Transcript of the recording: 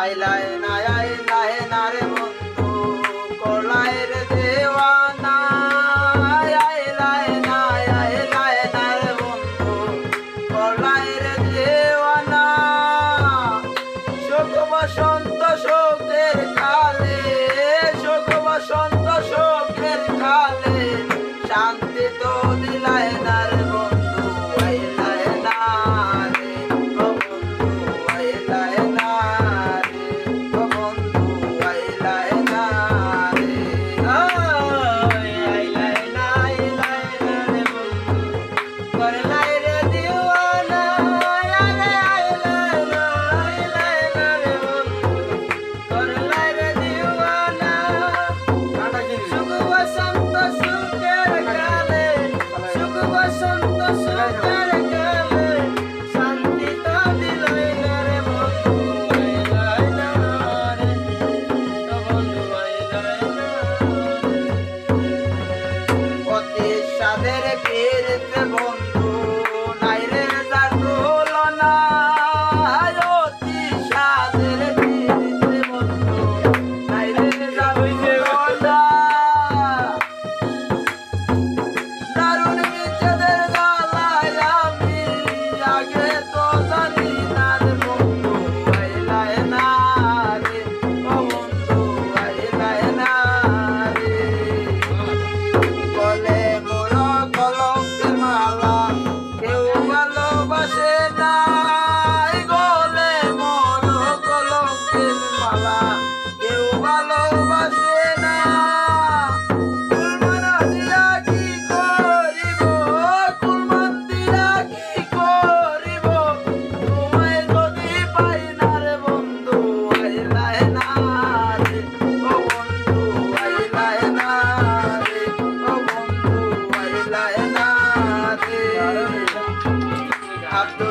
আইলায় না আইলায় না রে বন্ধু কলায় রে দেওয়ানা। আইলায় না আইলায় না রে বন্ধু কলায় রে দেওয়ানা। শোক বসন্ত কালে, শোক বসন্ত, শোকের কালে, শান্ত Awesome. আব্দুল